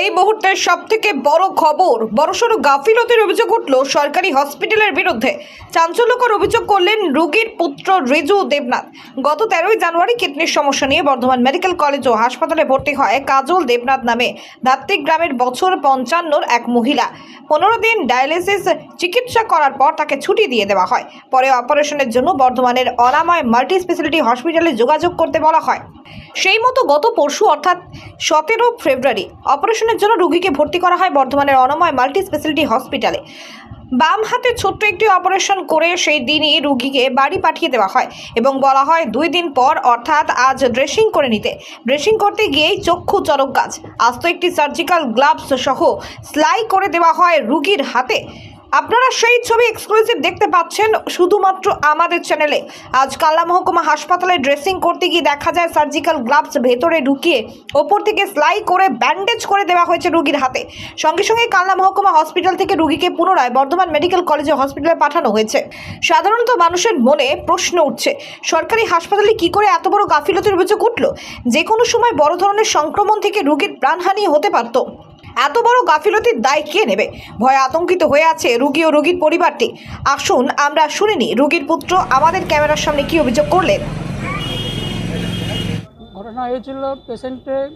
এই মুহূর্তের সব থেকে বড় খবর, বড়সড় গাফিলতির অভিযোগ উঠল সরকারি হসপিটালের বিরুদ্ধে। চাঞ্চল্যকর অভিযোগ করলেন রোগীর পুত্র রিজু দেবনাথ। গত তেরোই জানুয়ারি কিডনির সমস্যা নিয়ে বর্ধমান মেডিকেল কলেজ ও হাসপাতালে ভর্তি হয় কাজল দেবনাথ নামে দাত্তিক গ্রামের বছর পঞ্চান্নর এক মহিলা। পনেরো দিন ডায়ালিসিস চিকিৎসা করার পর তাকে ছুটি দিয়ে দেওয়া হয়। পরে অপারেশনের জন্য বর্ধমানের অনাময় মাল্টি স্পেশালিটি হসপিটালে যোগাযোগ করতে বলা হয়। সেই মতো গত পরশু, অর্থাৎ সতেরো ফেব্রুয়ারি, অপারেশনের জন্য রোগীকে ভর্তি করা হয় বর্ধমানের অনময় মাল্টি স্পেশালিটি হসপিটালে। বাম হাতে ছোট্ট একটি অপারেশন করে সেই দিনই রুগীকে বাড়ি পাঠিয়ে দেওয়া হয় এবং বলা হয় দুই দিন পর, অর্থাৎ আজ ড্রেসিং করে নিতে। ড্রেসিং করতে গিয়েই চক্ষু চরক গাছ, আস্ত একটি সার্জিক্যাল গ্লাভস সহ সেলাই করে দেওয়া হয় রুগীর হাতে। আপনারা সেই ছবি এক্সক্লুসিভ দেখতে পাচ্ছেন শুধুমাত্র আমাদের চ্যানেলে আজ কাল্লা মহকুমা হাসপাতালে ড্রেসিং করতে গিয়ে দেখা যায় সার্জিক্যাল গ্লাভস ভেতরে ঢুকিয়ে, ওপর থেকে সেলাই করে ব্যান্ডেজ করে দেওয়া হয়েছে রুগীর হাতে। সঙ্গে সঙ্গে কাল্লা মহকুমা হসপিটাল থেকে রুগীকে পুনরায় বর্ধমান মেডিকেল কলেজে হসপিটালে পাঠানো হয়েছে। সাধারণত মানুষের মনে প্রশ্ন উঠছে, সরকারি হাসপাতালে কি করে এত বড় গাফিলতির অভিযোগ উঠল? যে কোনো সময় বড় ধরনের সংক্রমণ থেকে রুগীর প্রাণহানি হতে পারত। এত বড় গাফিলতির দায় কে নেবে? ভয়ে আতঙ্কিত হয়ে আছে রুগী ও রোগীর পরিবারটি। আসুন আমরা শুনিনি রুগীর পুত্র আমাদের ক্যামেরার সামনে কি অভিযোগ করলেন? ঘটনা হয়েছিল পেশেন্টের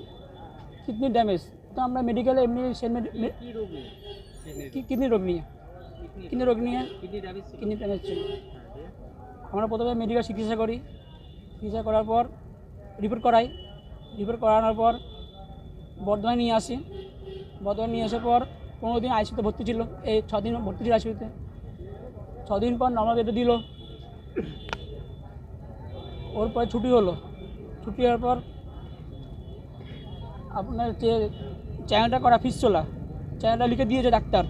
কিডনি ড্যামেজ। তো আমরা মেডিকেলে এমনি কিডনি রোগ নিয়ে। কিডনি রোগ নিয়ে কিডনি ড্যামেজ ছিল? আমরা প্রথমে মেডিকেল চিকিৎসা করি। চিকিৎসা করার পর রিপোর্ট করাই। রিপোর্ট করানোর পর বর্ধমানে নিয়ে আসি। বর্ধমানে নিয়ে আসার পর পনেরো দিন আইসিউতে ভর্তি ছিল। এই ছদিন ভর্তি ছিল আইসিউতে ছদিন পর নর্মাল বেডে দিল। ওর পরে ছুটি হলো। ছুটি হওয়ার পর আপনার যে চ্যানেলটা করা ফিস চলা, চ্যানেলটা লিখে দিয়েছে ডাক্তার।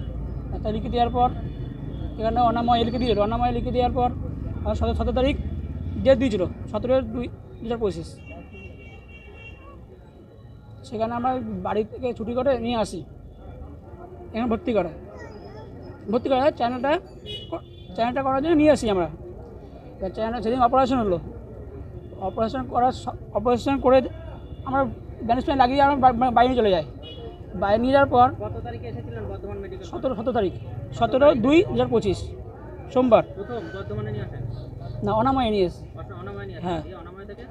ডাক্তার লিখে দেওয়ার পর এখানে অনাময় লিখে দিয়েছিল অনাময় লিখে দেওয়ার পর সতেরো সতেরো তারিখ ডেট দিয়েছিল। সতেরো দুই দু হাজার পঁচিশ। সেখানে আমরা বাড়ি থেকে ছুটি করে নিয়ে আসি। এখানে ভর্তি করে ভর্তি করে চ্যানেলটা চ্যানেলটা করার জন্য নিয়ে আসি আমরা। চ্যানেল সেদিন অপারেশন হলো। অপারেশন করার অপারেশন করে আমরা ব্যান্ডেজ লাগিয়ে আমরা বাইরে চলে যাই। বাইরে নিয়ে যাওয়ার পর সতেরো সতেরো তারিখ। সতেরো দুই দু হাজার পঁচিশ সোমবার। না অনাময় নিয়ে এসে অস- অনাময় নিয়ে আসেন? হ্যাঁ। অনাময় থেকে?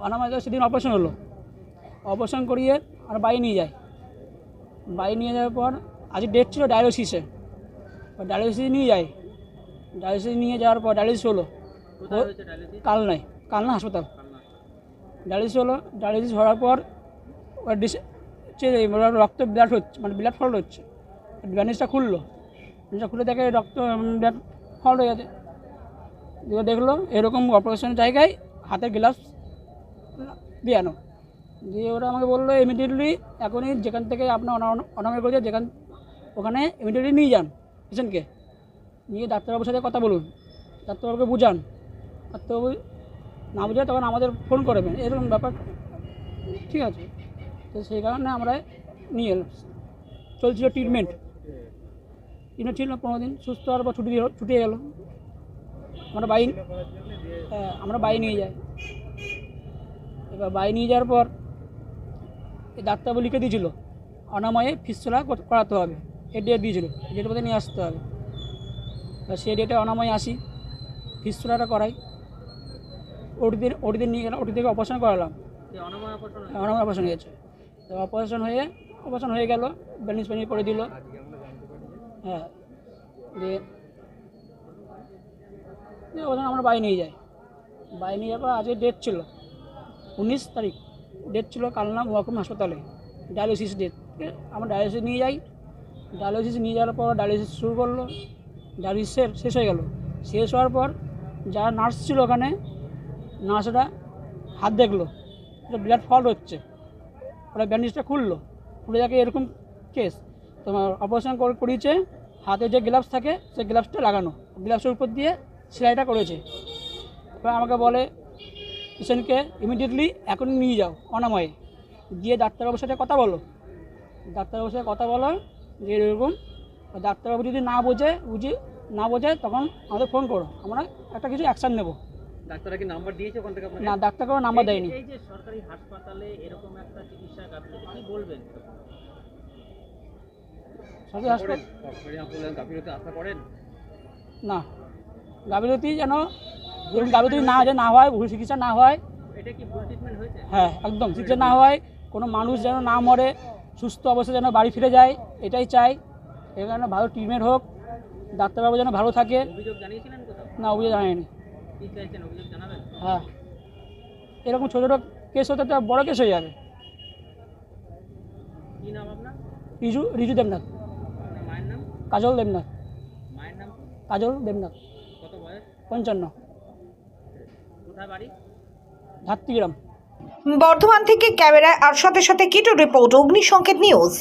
অনাময় সেদিন অপারেশন হলো। অপারেশন করিয়ে আর বাইরে নিয়ে যায়। বাইরে নিয়ে যাওয়ার পর আজ ডেট ছিল ডায়ালিসিসে ডায়ালিসিস নিয়ে যায়। ডায়ালিসিস নিয়ে যাওয়ার পর ডায়ালিসিস হলো। কাল নাই কালনা হাসপাতাল। ডায়ালিসিস হলো ডায়ালিসিস হওয়ার পর রক্ত ব্লাড হচ্ছে মানে ব্লাড ফল হচ্ছে। ব্যান্ডেজটা খুললো। ব্যান্ডেজটা খুলে দেখে রক্ত ব্লাড ফল হয়ে গেছে। দেখল এরকম অপারেশনের জায়গায় হাতে গ্লাভস দিয়ে আনো। দিয়ে ওরা আমাকে বলল ইমিডিয়েটলি এখনই যেখান থেকে আপনার অনাময় করেছে যেখান ওখানে ইমিডিয়েটলি নিয়ে যান পেশেন্টকে নিয়ে ডাক্তারবাবুর সাথে কথা বলুন ডাক্তারবাবুকে বুঝান। ডাক্তারবাবু না বুঝে তখন আমাদের ফোন করবেন এরকম ব্যাপার। ঠিক আছে। তো সেই কারণে আমরা নিয়ে এলাম। চলছিল ট্রিটমেন্ট ট্রিটমেন্ট ছিল পনেরো দিন। সুস্থ হওয়ার পর ছুটি ছুটি গেল। আমরা বাই হ্যাঁ, আমরা বাই নিয়ে যাই। এবার বাই নিয়ে যাওয়ার পর এই ডাক্তারবাবু লিখে দিয়েছিল অনাময়ে ফিসলা করাতে হবে। এই ডেট দিয়েছিল এই ডেটের মধ্যে নিয়ে আসতে হবে। তা সেই ডেটে অনাময়ে আসি ফিসলাটা করাই। ওটিদের ওটিদের নিয়ে গেলাম ওটি থেকে অপারেশন করালাম। অনাময় অপারেশন হয়েছে। তো অপারেশন হয়ে অপারেশন হয়ে গেল ব্যান্ডেজ প্যান্ডেজ করে দিল। হ্যাঁ দিয়ে আমরা বাড়ি নিয়ে যাই। বাড়ি নিয়ে যাওয়ার পর আজকে ডেট ছিল উনিশ তারিখ। ডেট ছিল কালনা মহকুম হাসপাতালে ডায়ালিসিস ডেট আমরা ডায়ালিসিস নিয়ে যাই। ডায়ালিসিস নিয়ে যাওয়ার পর ডায়ালিসিস শুরু করল। ডায়ালিসিসের শেষ হয়ে গেল। শেষ হওয়ার পর যারা নার্স ছিল ওখানে নার্সরা হাত দেখল। ব্লাড ফল হচ্ছে। ওরা ব্যান্ডেজটা খুললো। খুলে যাকে এরকম কেস তোমার অপারেশন করিয়েছে। হাতে যে গ্লাভস থাকে, সেই গ্লাভসটা লাগানো। গ্লাভসের উপর দিয়ে সেলাইটা করেছে। এবার আমাকে বলে পেশেন্টকে ইমিডিয়েটলি এখন নিয়ে যাও অনাময়ে। গিয়ে ডাক্তারবাবুর সাথে কথা বলো। ডাক্তারবাবুর সাথে কথা বলো যে এরকম ডাক্তারবাবু যদি না বোঝে বুঝি না বোঝে তখন আমাদের ফোন করো। আমরা একটা কিছু অ্যাকশান নেব। ডাক্তাররা কি নাম্বার দিয়েছে ওখান থেকে না ডাক্তার কোনো নাম্বার দেয়নি। এই যে সরকারি হাসপাতালে এরকম একটা চিকিৎসা গাফিলতি কি বলবেন? সরকারি হাসপাতাল সরকারি হাসপাতালে গাফিলতি আশা করেন? না। গাফিলতি যেন ধরুন গাফিলতি না যেন না হয় ভুল চিকিৎসা না হয় হ্যাঁ একদম চিকিৎসা না হয় কোনো মানুষ যেন না মরে সুস্থ অবস্থায় যেন বাড়ি ফিরে যায় এটাই চাই। এখানে ভালো ট্রিটমেন্ট হোক ডাক্তারবাবু যেন ভালো থাকে। না অভিযোগ জানায়নি হ্যাঁ। এরকম ছোটো ছোটো কেস হতে তো বড়ো কেস হয়ে যাবে। রিজু রিজু দেবনাথ। আপনার মায়ের নাম? কাজল দেবনাথ। মায়ের নাম কি? কাজল দেবনাথ। পঞ্চান্ন। ধাত্রীগ্রাম। বর্ধমান থেকে ক্যামেরায় আর সাথে সাথে কিটো রিপোর্ট অগ্নিসংকেত নিউজ।